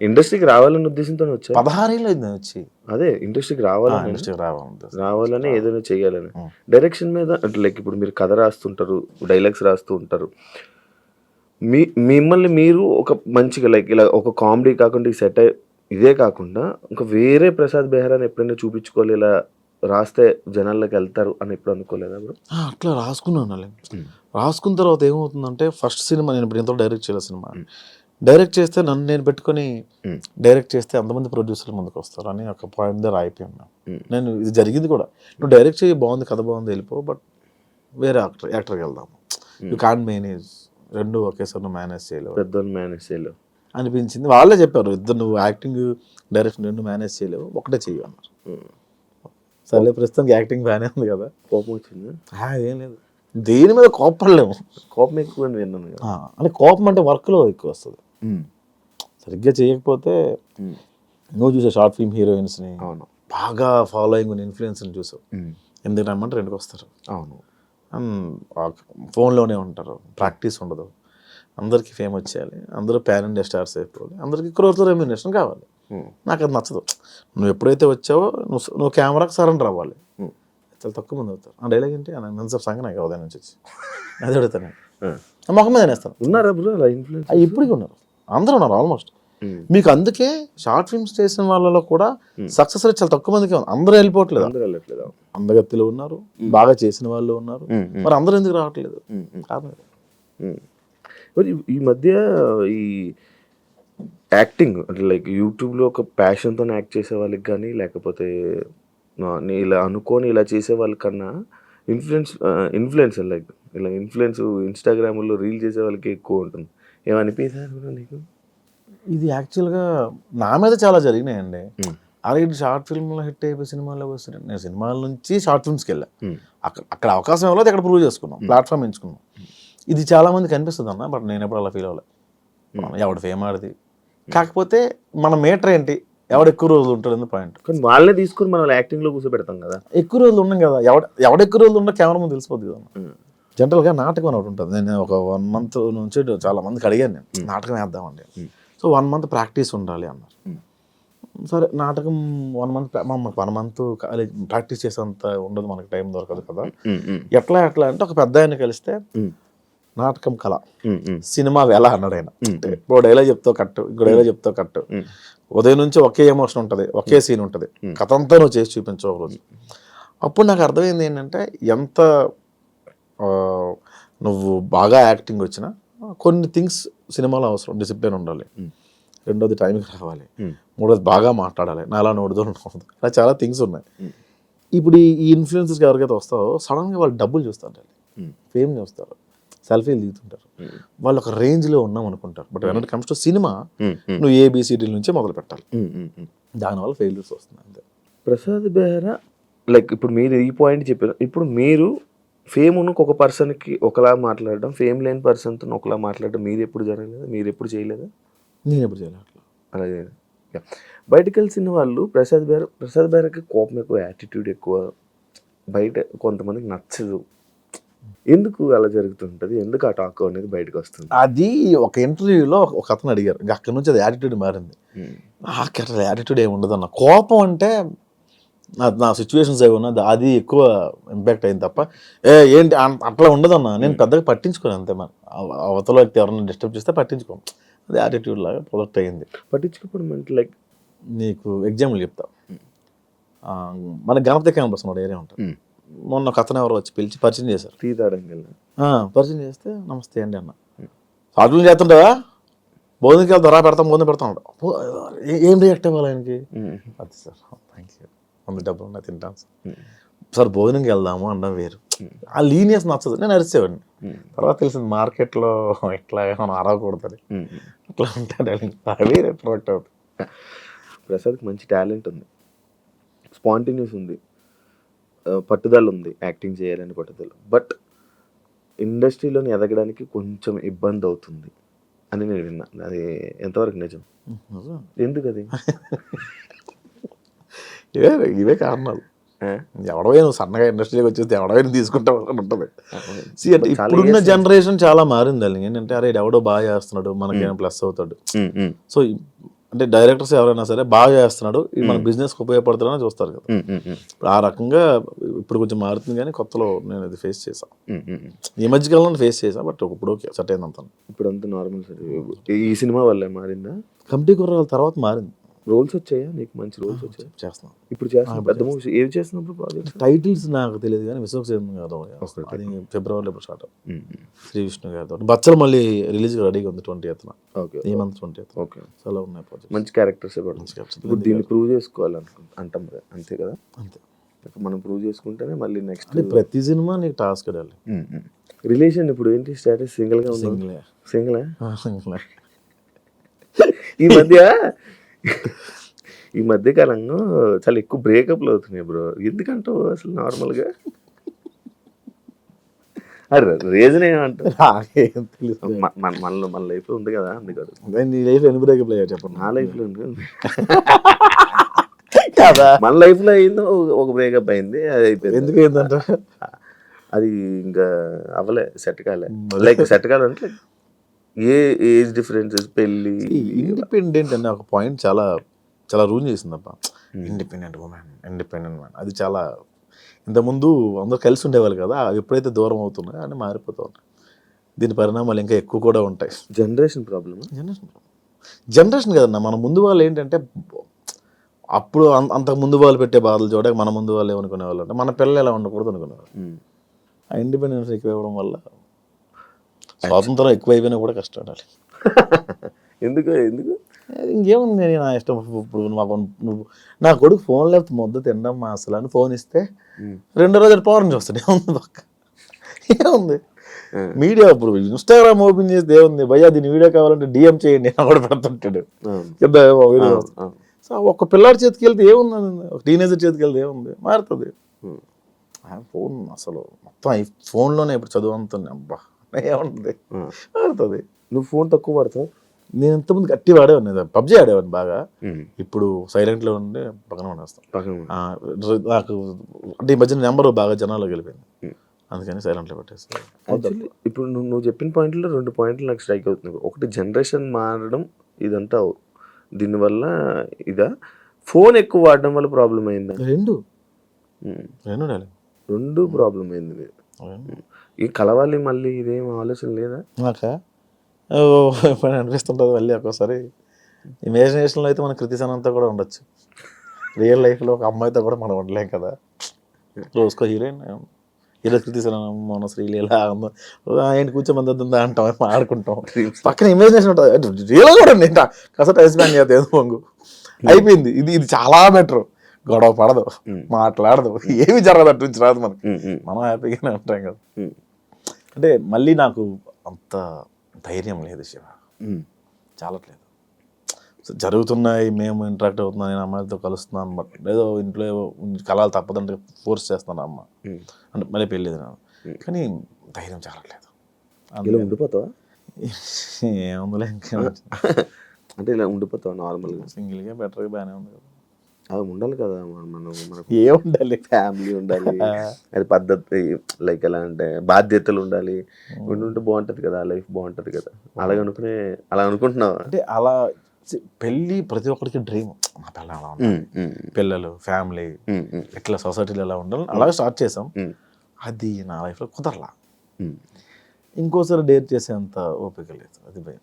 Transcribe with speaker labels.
Speaker 1: ఇండస్ట్రీకి రావాలన్న ఉద్దేశంతో వచ్చా
Speaker 2: పదహారేళ్ళు అయింది వచ్చి.
Speaker 1: అదే ఇండస్ట్రీకి రావాలని
Speaker 2: ఇండస్ట్రీకి రావాలి
Speaker 1: రావాలని ఏదైనా చేయాలని. డైరెక్షన్ మీద అంటే లైక్ ఇప్పుడు మీరు కథ రాస్తుంటారు డైలాగ్స్ రాస్తూ ఉంటారు. మీ మిమ్మల్ని మీరు ఒక మంచిగా లైక్ ఇలా ఒక కామెడీ కాకుండా ఈ సెట్ ఇదే కాకుండా ఇంకా వేరే ప్రసాద్ బెహ్రాని ఎప్పుడైనా చూపించుకోవాలి ఇలా రాస్తే జనాల్లోకి వెళ్తారు అని ఎప్పుడు అనుకోలేదా బ్రో?
Speaker 2: అట్లా రాసుకున్నాను. రాసుకున్న తర్వాత ఏమవుతుందంటే ఫస్ట్ సినిమా నేను ఇప్పుడు ఎంతో డైరెక్ట్ చేయాలి సినిమా. డైరెక్ట్ చేస్తే నన్ను నేను పెట్టుకొని. డైరెక్ట్ చేస్తే అంతమంది ప్రొడ్యూసర్లు ముందుకు వస్తారు అని ఒక పాయింట్ దగ్గర అయిపోయాను
Speaker 1: ఉం.
Speaker 2: నేను ఇది జరిగింది కూడా. నువ్వు డైరెక్ట్ చేయి బాగుంది కథ బాగుంది వెళ్ళిపో బట్ వేరే యాక్టర్ యాక్టర్కి వెళ్దాము. యూ కాన్ మేనేజ్ రెండు ఒకేసారి మేనేజ్ చేయలేవు.
Speaker 1: పెద్దోళ్ళు మేనేజ్ చేయలేవు.
Speaker 2: అనిపించింది. వాళ్ళే చెప్పారు ఇద్దరు నువ్వు యాక్టింగ్ డైరెక్షన్ రెండు మేనేజ్ చేయలేవు ఒకటే చెయ్యి అన్నారు.
Speaker 1: ఉం.
Speaker 2: సర్లే ప్రస్తుతానికి యాక్టింగ్ బాగానే ఉంది కదా.
Speaker 1: కోపం వచ్చింది?
Speaker 2: ఏం లేదు. దేని మీద కోపడలేము
Speaker 1: కోపం ఎక్కువ విన్నాను
Speaker 2: అంటే కోపం అంటే వర్క్లో ఎక్కువ వస్తుంది. సరిగ్గా చేయకపోతే. నువ్వు చూసే షార్ట్ ఫిల్మ్ హీరోయిన్స్ని
Speaker 1: అవును.
Speaker 2: బాగా ఫాలోయింగ్ ఉన్న ఇన్ఫ్లుయెన్స్ని చూసావు. ఎందుకు రమ్మంటే రెండుకి వస్తారు.
Speaker 1: అవును.
Speaker 2: ఫోన్లోనే ఉంటారు. ప్రాక్టీస్ ఉండదు. అందరికీ ఫేమ్ వచ్చేయాలి. అందరూ ప్యాన్ ఇండియా స్టార్స్ అయిపోవాలి. అందరికీ క్రోర్తో రెమ్యునేషన్ కావాలి. నాకు అది నచ్చదు. నువ్వు ఎప్పుడైతే వచ్చావో నువ్వు నువ్వు కెమెరాకి సరెండర్ అవ్వాలి. చాలా తక్కువ మంది అవుతారు. ఆ డైలాగ్ ఏంటి? మంచి సంగ నాకు ఉదయం నుంచి వచ్చి అది అడుగుతాను మొహం మీద నేస్తాను
Speaker 1: ఉన్నారా
Speaker 2: అవి ఇప్పటికీ ఉన్నారు. అందరూ ఉన్నారు ఆల్మోస్ట్ మీకు అందుకే షార్ట్ ఫిల్మ్స్ చేసిన వాళ్ళలో కూడా
Speaker 1: Hmm.
Speaker 2: సక్సెస్ రేట్ చాలా తక్కువ మందికి అందరూ వెళ్ళిపోవట్లేదు.
Speaker 1: అందరూ వెళ్ళట్లేదు.
Speaker 2: అందగత్తిలో ఉన్నారు బాగా చేసిన వాళ్ళు ఉన్నారు. మరి అందరూ ఎందుకు రావట్లేదు.
Speaker 1: మరి ఈ మధ్య ఈ యాక్టింగ్ అంటే లైక్ యూట్యూబ్లో ఒక ప్యాషన్తో యాక్ట్ చేసే వాళ్ళకి కానీ లేకపోతే ఇలా అనుకొని ఇలా చేసే వాళ్ళకన్నా ఇన్ఫ్లుయెన్స్ ఇన్ఫ్లుయెన్సర్ లైక్ ఇలా ఇన్ఫ్లుయెన్స్ ఇన్స్టాగ్రామ్లో రీల్ చేసే వాళ్ళకి ఎక్కువ ఉంటుంది. ఏమనిపించారు నీకు?
Speaker 2: ఇది యాక్చువల్గా నా మీద చాలా జరిగినాయండి. ఇది షార్ట్ ఫిల్మ్లో హిట్ అయిపోయి సినిమాలో వస్తున్నాను నేను సినిమాల నుంచి షార్ట్ ఫిల్మ్స్కి వెళ్ళా. అక్కడ అక్కడ అవకాశం ఇవ్వలేదు అక్కడ ప్రూవ్ చేసుకున్నాం ప్లాట్ఫామ్ ఎంచుకున్నాం. ఇది చాలా మందికి అనిపిస్తుంది అన్న బట్ నేను ఎప్పుడు అలా ఫీల్ అవ్వలేదు ఎవడు ఫేమ్ ఆడిది? కాకపోతే మన మీటర్ ఏంటి? ఎవడు ఎక్కువ రోజులు ఉంటాడు పాయింట్
Speaker 1: కానీ వాళ్ళే తీసుకుని మనం యాక్టింగ్లో కూర్చోబెడతాం కదా.
Speaker 2: ఎక్కువ రోజులు ఉన్నాం కదా ఎవడ ఎవడ ఎక్కువ రోజులు ఉన్నా కెమెరా ముందు తెలిసిపోద్ది కదా. జనరల్గా నాటకం అని ఒకటి ఉంటుంది నేను ఒక వన్ మంత్ నుంచి చాలా మందికి అడిగాను నేను నాటకం వేద్దామండి. సో వన్ మంత్ ప్రాక్టీస్ ఉండాలి అన్నారు. సరే నాటకం వన్ మంత్ మనకు వన్ మంత్ కాలేజ్ ప్రాక్టీస్ చేసేంత ఉండదు మనకి టైం దొరకదు కదా. ఎట్లా ఎట్లా అంటే ఒక పెద్ద ఆయన కలిస్తే. నాటకం కళ. సినిమా వేళ అన్నాడు ఆయన. ఇప్పుడు డైలాగ్ చెప్తావు కట్టు ఇంకో డైలాగ్ చెప్తావు కట్టు. ఉదయం నుంచి ఒకే ఎమోషన్ ఉంటుంది ఒకే సీన్ ఉంటుంది. కథ అంతా నువ్వు చేసి చూపించవు ఒక రోజు అప్పుడు నాకు అర్థమైంది ఏంటంటే ఎంత నువ్వు బాగా యాక్టింగ్ వచ్చినా కొన్ని థింగ్స్ సినిమాలో అవసరం డిసిప్లిన్ ఉండాలి. రెండోది టైంకి రావాలి.
Speaker 1: మూడోది
Speaker 2: బాగా మాట్లాడాలి నాలా నోడుదో ఉండదు ఇలా చాలా థింగ్స్ ఉన్నాయి. ఇప్పుడు ఈ- ఇన్ఫ్లుయెన్సెస్కి ఎవరికైతే వస్తారో సడన్గా వాళ్ళు డబ్బులు చూస్తారు. ఫేమ్ చూస్తారు సెల్ఫీలు దిగుతుంటారు. వాళ్ళు ఒక రేంజ్లో ఉన్నాం అనుకుంటారు but when it comes to cinema. నువ్వు ఏబిసిడీల నుంచే మొదలు పెట్టాలి. దానివల్ల ఫెయిల్యూర్స్ వస్తున్నాయి అంతే
Speaker 1: ప్రసాద్ బెహ్రా లైక్ ఇప్పుడు మీరు ఈ పాయింట్ చెప్పారు ఇప్పుడు మీరు ఫేమ్ ఉన్న ఒక పర్సన్కి ఒకలా మాట్లాడడం ఫేమ్ లేని పర్సన్తో ఒకలా మాట్లాడడం మీరు ఎప్పుడు జరగలేదు? మీరు ఎప్పుడు చేయలేదా?
Speaker 2: నేను ఎప్పుడు చేయలేదు. అట్లా
Speaker 1: అలా చేయలేదు. Yeah. బయటకు వెళ్ళిన వాళ్ళు ప్రసాద్ బెహ్రా ప్రసాద్ బెహ్రాకి కోపం ఎక్కువ యాటిట్యూడ్ ఎక్కువ. బయట కొంతమందికి నచ్చదు. ఎందుకు అలా జరుగుతుంటుంది? ఎందుకు ఆ టాక్ అనేది బయటకు వస్తుంది?
Speaker 2: అది ఒక ఇంటర్వ్యూలో ఒక అతను అడిగారు. అక్కడ నుంచి అది యాటిట్యూడ్ మారింది. నాకు అట్లా యాటిట్యూడ్ ఏమి ఉండదు అన్న కోపం అంటే నా నా సిచ్యువేషన్స్ ఏమి ఉన్నది అది ఎక్కువ ఇంపాక్ట్ అయింది తప్ప. ఏ ఏంటి అట్లా ఉండదన్న. నేను పెద్దగా పట్టించుకోను అంతే మన అవ- అవతల వ్యక్తి ఎవరైనా డిస్టర్బ్ చేస్తే పట్టించుకోను అది యాటిట్యూడ్ లాగా ప్రొడక్ట్ అయింది.
Speaker 1: పట్టించుకోవడం లైక్
Speaker 2: నీకు ఎగ్జాంపుల్ చెప్తా. ఆ, మన గణపతి క్యాంపస్ ఉన్నాడు ఏరియా ఉంటుంది. మొన్న ఒక అతను ఎవరో వచ్చి పిలిచి పరిచయం చేశారు.
Speaker 1: టీ
Speaker 2: పరిచయం చేస్తే నమస్తే అండి అన్న. సాధువులు చేస్తుంటావా? భోజనంకి వెళ్తా రా పెడతాం భోజనం పెడతాం అన్నాడు. "ఓ, ఏ- ఏం రియాక్ట్ అవ్వాలి ఆయనకి? అది సార్ థ్యాంక్ యూ వంద డబ్బులు తింటాను సార్ సార్ భోజనంకి వెళ్దాము అనడం వేరు. ఆ లీనియస్ నచ్చదు. నేను అరిచేవాడిని. తర్వాత తెలిసింది మార్కెట్లో ఎట్లా మనం అరవకూడదని. అట్లా ఉంటాడు అవి ప్రొడక్ట్ అవుతుంది.
Speaker 1: ప్రసాద్కి మంచి టాలెంట్ ఉంది. స్పాంటిన్యూస్ ఉంది. పట్టుదల ఉంది. యాక్టింగ్ చేయాలని పట్టుదల. బట్ ఇండస్ట్రీలోని ఎదగడానికి కొంచెం ఇబ్బంది అవుతుంది. అని నేను విన్నా. అది ఎంతవరకు నిజం? ఎందుకు అది
Speaker 2: ఇవే ఇవే కారణాలు.
Speaker 1: ఆ?
Speaker 2: ఎవడవే నువ్వు సన్నగా ఇండస్ట్రీకి వచ్చేస్తే ఎవడవే నువ్వు తీసుకుంటావు అని ఉంటుంది See, అంటే ఇప్పుడున్న జనరేషన్ చాలా మారింది అది ఏంటంటే అరే ఎవడో బాగా చేస్తున్నాడు మనకేమైనా ప్లస్ అవుతాడు. సో అంటే డైరెక్టర్స్ ఎవరైనా సరే బాగా చేస్తున్నాడు ఇది మన బిజినెస్ ఉపయోగపడుతున్నాడని చూస్తారు కదా. ఇప్పుడు ఆ రకంగా ఇప్పుడు కొంచెం మారుతుంది కానీ కొత్తలో నేను ఇది ఫేస్ చేశాను. ఈ మధ్యకాలంలో ఫేస్ చేశాను బట్ ఇప్పుడు ఓకే సెట్ అయిందంతా
Speaker 1: ఇప్పుడు అంతా నార్మల్ ఈ సినిమా వల్లే మారిందా?
Speaker 2: కమిటీ కుర్రాల తర్వాత మారింది.
Speaker 1: రోల్స్ వచ్చాయా? నీకు మంచి రోల్స్ వచ్చాయి?
Speaker 2: చేస్తున్నాను
Speaker 1: ఇప్పుడు చేస్తున్నా పెద్ద మూవీస్ ఏవి చేస్తున్నప్పుడు ప్రాజెక్ట్
Speaker 2: టైటిల్స్ నాకు తెలియదు కానీ విశ్వసేన గారు అది ఫిబ్రవరిలో ఇప్పుడు స్టార్ట్ శ్రీ విష్ణు గారితో. బచ్చలు మళ్ళీ రిలీజ్ రెడీగా ఉంది ట్వంటీ ఎత్తున.
Speaker 1: ఓకే
Speaker 2: ఈ మంత్ ట్వంటీ ఎత్
Speaker 1: ఓకే.
Speaker 2: చాలా ఉన్నాయి ప్రాజెక్ట్
Speaker 1: మంచి క్యారెక్టర్స్. ఇప్పుడు దీన్ని ప్రూవ్ చేసుకోవాలనుకుంటా అంటాం కదా అంతే కదా?
Speaker 2: అంతే.
Speaker 1: మనం ప్రూవ్ చేసుకుంటేనే మళ్ళీ నెక్స్ట్
Speaker 2: అంటే ప్రతి సినిమా నీకు టాస్క్ అడాలి
Speaker 1: రిలేషన్ ఇప్పుడు ఏంటి? స్టేటస్ సింగిల్గా ఉందా?
Speaker 2: సింగిలే.
Speaker 1: సింగిల్?
Speaker 2: సింగిలే.
Speaker 1: ఈ మధ్య ఈ మధ్య కాలంలో చాలా ఎక్కువ బ్రేకప్లు అవుతున్నాయి బ్రో ఎందుకంటావు అసలు నార్మల్గా అరే రీజన్ ఏమంటావు?
Speaker 2: నాకేం తెలుసు
Speaker 1: మన మన- మన లైఫ్లో ఉంది కదా అందుకని
Speaker 2: నేను నీ లైఫ్ ఎన్ని బ్రేకప్ అయ్యా చెప్పండి
Speaker 1: నా లైఫ్లో ఉంది
Speaker 2: కదా.
Speaker 1: మన లైఫ్లో అయిందో ఒక- బ్రేకప్ అయింది అది అయిపోయింది.
Speaker 2: ఎందుకు ఏంటంట
Speaker 1: అది ఇంకా అవ్వలే సెట్ కాలే. లైక్ సెట్ కాలంటే ఏ ఏజ్ డిఫరెన్సెస్? పెళ్ళి
Speaker 2: ఇండిపెండెంట్ అనే ఒక పాయింట్ చాలా చాలా రూల్ చేసిందప్ప ఇండిపెండెంట్ ఉమెన్ ఇండిపెండెంట్ మ్యాన్ అది చాలా ఇంతకుముందు అందరూ కలిసి ఉండేవాళ్ళు కదా అవి ఎప్పుడైతే దూరం అవుతున్నాయో అని మారిపోతూ దీని పరిణామాలు ఇంకా ఎక్కువ కూడా ఉంటాయి.
Speaker 1: జనరేషన్ ప్రాబ్లమ్
Speaker 2: జనరేషన్ జనరేషన్ కదన్నా మన ముందు వాళ్ళు ఏంటంటే అప్పుడు అంతకు ముందు వాళ్ళు పెట్టే బాధలు చూడక మన ముందు వాళ్ళు ఏమనుకునే వాళ్ళు అంటే మన పిల్లలు ఎలా ఉండకూడదు అనుకునేవాళ్ళు. ఆ ఇండిపెండెన్స్ ఎక్కువ ఇవ్వడం వల్ల స్వాతంత్రం ఎక్కువ అయిపోయినా కూడా కష్టపడాలి.
Speaker 1: ఎందుకు? ఎందుకు?
Speaker 2: ఇంకేముంది నేను నా ఇష్టం ఇప్పుడు మాకు నువ్వు నా కొడుకు ఫోన్ లేకపోతే ముద్ద తినడం మా అసలు అని ఫోన్ ఇస్తే రెండో రోజు పవర్ చూస్తాడు ఏముంది పక్క? ఏముంది? మీడియా ఇప్పుడు ఇన్స్టాగ్రామ్ ఓపెన్ చేస్తే ఏముంది భయ్యా దీని వీడియో కావాలంటే డిఎం చేయండి అని కూడా పెడుతుంటాడు.
Speaker 1: అవును.
Speaker 2: సో ఒక పిల్లాడి చేతికి వెళ్తే ఏముంది ఒక టీనేజర్ చేతికి వెళ్తే ఏముంది? మారుతుంది. ఫోన్ అసలు మొత్తం ఫోన్లోనే ఇప్పుడు చదువు అంతుంది అబ్బా. ఏముంటుంది. మారుతుంది
Speaker 1: నువ్వు ఫోన్ తక్కువ పడతావు
Speaker 2: నేను ఇంతకుముందు గట్టి వాడేవాడిని పబ్జి ఆడేవాడిని బాగా. ఇప్పుడు సైలెంట్లో ఉండి పక్కన పడేస్తాను నాకు అంటే ఈ మధ్యన నెంబర్ బాగా జనాల్లో
Speaker 1: Hmm.
Speaker 2: అందుకని సైలెంట్లో పెట్టేస్తాను.
Speaker 1: ఇప్పుడు నువ్వు నువ్వు చెప్పిన పాయింట్లో రెండు పాయింట్లు నాకు స్ట్రైక్ అవుతుంది ఒకటి జనరేషన్ మారడం ఇదంతా దీనివల్ల ఇదా? ఫోన్ ఎక్కువ వాడడం వల్ల ప్రాబ్లం అయిందా?
Speaker 2: రెండు. రెండు
Speaker 1: రెండు ప్రాబ్లం అయింది. ఈ కలవాలి మళ్ళీ ఇదేం ఆలోచన లేదా?
Speaker 2: నాక? ఇప్పుడు అనిపిస్తుంటుంది మళ్ళీ ఒక్కోసారి. ఇమాజినేషన్లో అయితే మన కృతిసన్ అంతా కూడా ఉండొచ్చు. రియల్ లైఫ్లో ఒక అమ్మాయితో కూడా మనం ఉండలేం కదా. రోజుకో హీరోయిన్ హీరో కృతిసన్ మన శ్రీలీల ఉందో. ఆయన కూర్చోమంది ఉందా అంటాం ఆడుకుంటాం. పక్కన ఇమాజినేషన్ ఉంటుంది. రియల్ కూడా ఇంకా కాస్త టైం స్పెండ్ చేద్దాం ఏదో పొంగు అయిపోయింది. ఇది ఇది చాలా బెటర్ గొడవ పడదు. మాట్లాడదు ఏమి జరగదు అటు నుంచి రాదు మనకి. మనం హ్యాపీగానే ఉంటాం కదా. అంటే మళ్ళీ నాకు అంత ధైర్యం లేదు శివ. చాలట్లేదు. సో జరుగుతున్నాయి మేము ఇంటరాక్ట్ అవుతున్నాం నేను అమ్మాయిలతో కలుస్తున్నాను బట్ ఏదో ఇంట్లో కలాలు తప్పదంటే ఫోర్స్ చేస్తాను అమ్మ. అంటే మళ్ళీ పెళ్ళేది నాకు కానీ ధైర్యం చాలట్లేదు.
Speaker 1: ఇలా ఉండిపోతావా?
Speaker 2: ఏముందిలే ఇంకా.
Speaker 1: అంటే ఇలా ఉండిపోతావా నార్మల్గా
Speaker 2: సింగిల్గా బెటర్గా బాగానే ఉంది కదా.
Speaker 1: అది ఉండాలి కదా మన- మనకు
Speaker 2: ఏముండాలి
Speaker 1: ఫ్యామిలీ ఉండాలి అది పద్ధతి లైక్ ఎలా అంటే బాధ్యతలు ఉండాలి ఉండి ఉంటే బాగుంటది కదా లైఫ్ బాగుంటది కదా. అలాగ అనుకునే అలా అనుకుంటున్నావా?
Speaker 2: అంటే అలా పెళ్ళి ప్రతి ఒక్కరికి డ్రీమ్. నా పిల్ల అలా ఉండాలి. పిల్లలు ఫ్యామిలీ ఇట్లా సొసైటీలో ఎలా ఉండాలి అలాగే స్టార్ట్ చేసాం. అది నా లైఫ్లో కుదరలా. ఇంకోసారి డేర్ చేసేంత ఓపిక లేదు అది భయం.